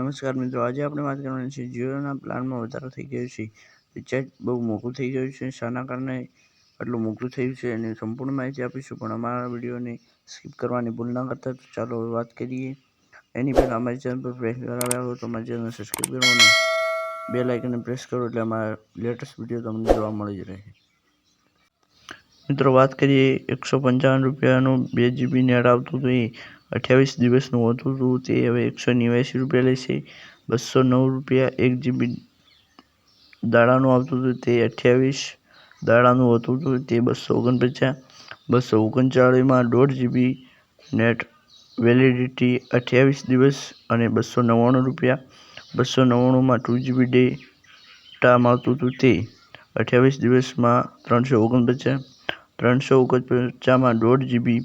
નમસ્કાર મિત્રો, આજે આપણે વાત કરવાની છે જીઓના પ્લાનમાં વધારો થઈ ગયો છે. રિચાર્જ બહુ મોંઘું થઈ ગયું છે, શાના કારણે આટલું મોંઘું થયું છે અને સંપૂર્ણ માહિતી આપીશું, પણ અમારા વિડીયોને સ્કીપ કરવાની ભૂલ ના કરતા, તો ચાલો વાત કરીએ. એની પહેલાં અમારી ચેનલ પર પ્રેસ કરાવ્યા હો તો અમારી ચેનલ સબસ્ક્રાઈબ કરવાનું બે લાઇકને પ્રેસ કરો એટલે અમારા લેટેસ્ટ વીડિયો તમને જોવા મળી જ રહે. મિત્રો, વાત કરીએ એકસો પંચાવન રૂપિયાનું બે જીબી નેટ આવતું હતું એ અઠ્યાવીસ દિવસનું હોતું હતું તે હવે એકસો નેવ્યાસી રૂપિયા લેશે બસો નવ રૂપિયા એક જીબી દાડાનું આવતું હતું તે અઠ્યાવીસ દાડાનું હોતું હતું તે બસો ઓગણપચાસ બસો ઓગણચાળીસમાં દોઢ જીબી નેટ વેલિડિટી અઠ્યાવીસ દિવસ અને બસો નવ્વાણું રૂપિયા બસો નવ્વાણુંમાં ટુ જીબી ડેટા મળતું હતું તે અઠ્યાવીસ દિવસમાં ત્રણસો ઓગણપચાસ, ત્રણસો ઓગણપચાસમાં દોઢ જીબી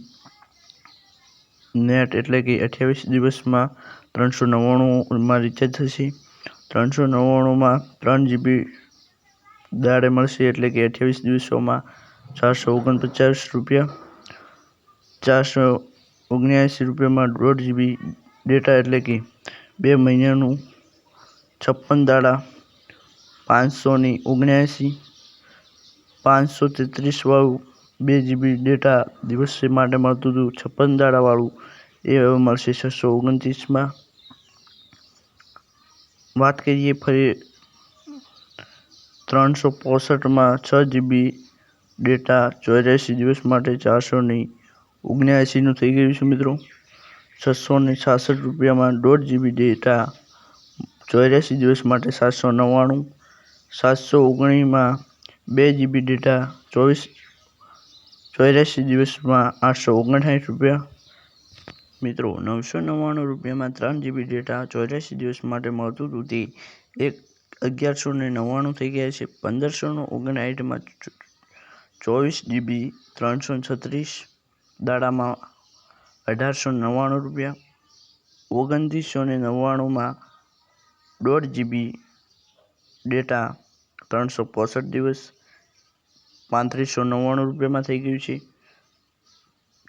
નેટ એટલે કે અઠ્યાવીસ દિવસમાં ત્રણસો નવ્વાણુંમાં રિચાર્જ થશે. ત્રણસો નવ્વાણુંમાં ત્રણ જીબી દાડે મળશે એટલે કે અઠ્યાવીસ દિવસોમાં ચારસો ઓગણપચાસ રૂપિયા. ચારસો ઓગણ્યાસી રૂપિયામાં દોઢ જીબી ડેટા એટલે કે બે મહિનાનું છપ્પન દાડા પાંચસો ને ઓગણ્યાએંસી પાંચસો તેત્રીસવાળું બે જીબી ડેટા દિવસે માટે મળતું હતું. છપ્પન દાડાવાળું એ હવે મળશે છસો ઓગણત્રીસમાં. વાત કરીએ ફરી ત્રણસો પોસઠમાં છ જીબી ડેટા ચોર્યાસી દિવસ માટે ચારસો ને ઓગણ્યાસીનું થઈ ગયું છે મિત્રો. છસો ને છાસઠ રૂપિયામાં દોઢ જીબી ડેટા ચોર્યાસી દિવસ માટે સાતસો નવ્વાણું, સાતસો ઓગણીમાં બે જીબી ડેટા ચોવીસ ચોર્યાસી દિવસમાં આઠસો ઓગણસાઠ રૂપિયા. મિત્રો, નવસો નવ્વાણું રૂપિયામાં ત્રણ જીબી ડેટા ચોર્યાસી દિવસ માટે મળતું હતું. એક અગિયારસો ને નવ્વાણું થઈ ગયા છે. પંદરસો ઓગણસાઠમાં ચોવીસ જીબી ત્રણસો છત્રીસ દાડામાં અઢારસો નવ્વાણું રૂપિયા. ઓગણત્રીસો ને નવ્વાણુંમાં દોઢ જીબી ડેટા ત્રણસો પોંસઠ દિવસ. પાંત્રીસો નવ્વાણું રૂપિયામાં થઈ ગયું છે.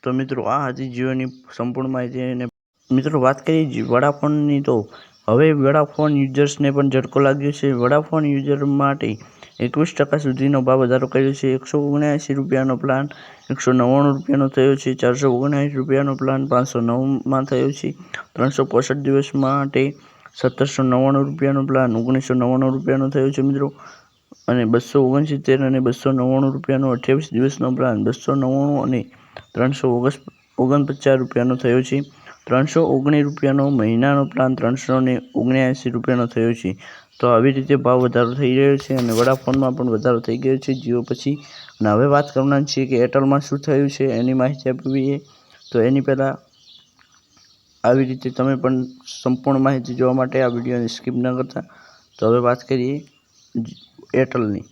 તો મિત્રો, આ હતી જીઓની સંપૂર્ણ માહિતી અને મિત્રો, વાત કરીએ વડાફોનની તો હવે વડાફોન યુઝર્સને પણ ઝટકો લાગ્યો છે. વડાફોન યુઝર માટે એકવીસ ટકા સુધીનો ભાવ વધારો કર્યો છે. એકસો ઓગણએંસી રૂપિયાનો પ્લાન એકસો નવ્વાણું રૂપિયાનો થયો છે. ચારસો ઓગણસાઠ રૂપિયાનો પ્લાન પાંચસો નવમાં થયો છે. ત્રણસો પોસઠ દિવસ માટે સત્તરસો નવ્વાણું રૂપિયાનો પ્લાન ઓગણીસો નવ્વાણું રૂપિયાનો થયો છે, મિત્રો. અને બસો ઓગણસિત્તેર અને બસો નવ્વાણું રૂપિયાનો અઠ્યાવીસ દિવસનો પ્લાન. બસો નવ્વાણું અને ત્રણસો ઓગણપચાસ રૂપિયાનો થયો છે. ત્રણસો ઓગણીસ રૂપિયાનો મહિનાનો પ્લાન ત્રણસો ને ઓગણ્યાએંસી રૂપિયાનો થયો છે. તો આવી રીતે ભાવ વધારો થઈ રહ્યો છે અને વડાફોનમાં પણ વધારો થઈ ગયો છે. જીઓ પછી, અને હવે વાત કરવાના છીએ કે એરટેલમાં શું થયું છે એની માહિતી આપવી તો એની પહેલાં આવી રીતે તમે પણ સંપૂર્ણ માહિતી જોવા માટે આ વિડીયોને સ્કીપ ન કરતા. તો હવે વાત કરીએ એરટેલની.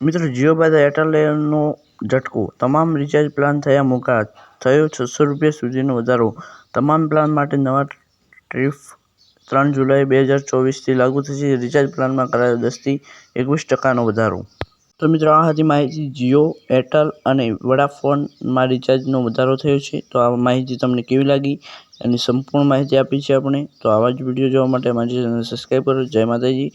મિત્રો, જીઓ બાદ એરટેલનો ઝટકો. તમામ રિચાર્જ પ્લાન થયા મોંઘા થયો છસો રૂપિયા સુધીનો વધારો. તમામ પ્લાન માટે નવા ટ્રીફ ત્રણ જુલાઈ બે હજાર ચોવીસથી લાગુ થશે. રિચાર્જ પ્લાનમાં કરાયો દસથી એકવીસ ટકાનો વધારો. તો મિત્રો, આ હતી માહિતી જીઓ, એરટેલ અને વડાફોનમાં રિચાર્જનો વધારો થયો છે. તો આ માહિતી તમને કેવી લાગી? એની સંપૂર્ણ માહિતી આપી છે આપણે. તો આવા જ વીડિયો જોવા માટે અમારી ચેનલ સબસ્ક્રાઈબ કરો. જય માતાજી.